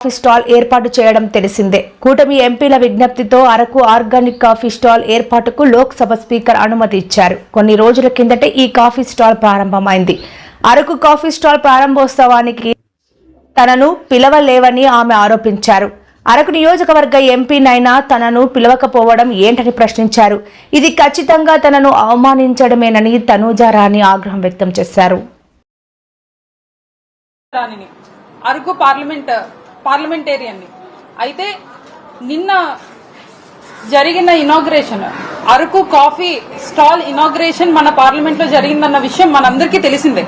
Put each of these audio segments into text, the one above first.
Coffee stall ఏర్పాటు చేయడం తెలిసిందే. కూటమి ఎంపీల విజ్ఞప్తితో అరకు ఆర్గానిక్ కాఫీ స్టాల్ ఏర్పాటుకు లోక్సభ స్పీకర్ అనుమతి ఇచ్చారు. కొన్ని రోజుల కిందటే ఈ కాఫీ స్టాల్ ప్రారంభమైంది. అరకు కాఫీ స్టాల్ ప్రారంభోత్సవానికి తనను పిలవలేవని ఆమె ఆరోపించారు. అరకు నియోజకవర్గ ఎంపీనైనా తనను పిలవకపోవడం ఏంటని ప్రశ్నించారు. ఇది ఖచ్చితంగా తనను అవమానించడమేనని తనూజారాణి ఆగ్రహం వ్యక్తం చేశారు. అరకు పార్లమెంట్ పార్లమెంటేరియన్ని. అయితే నిన్న జరిగిన inauguration Araku coffee stall inauguration మన పార్లమెంట్లో జరిగిందన్న విషయం మనందరికీ తెలిసిందే.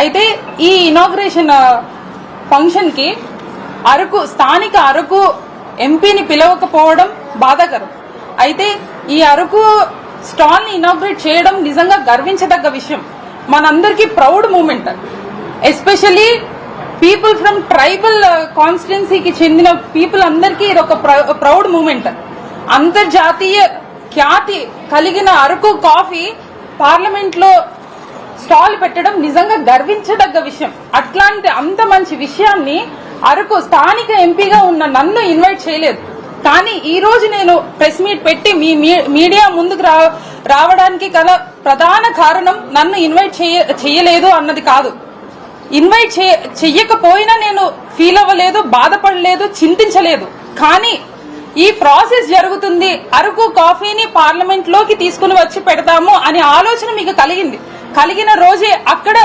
అయితే ఈ ఇనాగ్రేషన్ ఫంక్షన్కి అరకు స్థానిక అరకు ఎంపీని పిలవకపోవడం బాధాకరం. అయితే ఈ అరకు స్టాల్ని ఇనాగ్రేట్ చేయడం నిజంగా గర్వించదగ్గ విషయం. మనందరికీ proud moment. Especially people from tribal కాన్స్టిట్యున్సీకి చెందిన పీపుల్ అందరికీ ఇది ఒక ప్రౌడ్ మూమెంట్. అంతర్జాతీయ ఖ్యాతి కలిగిన అరకు కాఫీ పార్లమెంట్లో స్టాల్ పెట్టడం నిజంగా గర్వించదగ్గ విషయం. అట్లాంటి అంత మంచి విషయాన్ని అరకు స్థానిక ఎంపీగా ఉన్న నన్ను ఇన్వైట్ చేయలేదు. కానీ ఈ రోజు నేను ప్రెస్ మీట్ పెట్టి మీ మీ- మీడియా ముందుకు రా- రావడానికి గల ప్రధాన కారణం నన్ను ఇన్వైట్ చేయ- చేయలేదు అన్నది కాదు. ఇన్వైట్ చేయ- చెయ్యకపోయినా నేను ఫీల్ అవ్వలేదు బాధపడలేదు చింతించలేదు. కానీ ఈ ప్రాసెస్ జరుగుతుంది అరకు కాఫీని పార్లమెంట్లోకి తీసుకుని వచ్చి పెడతాము అనే ఆలోచన మీకు కలిగింది. కలిగిన రోజే అక్కడ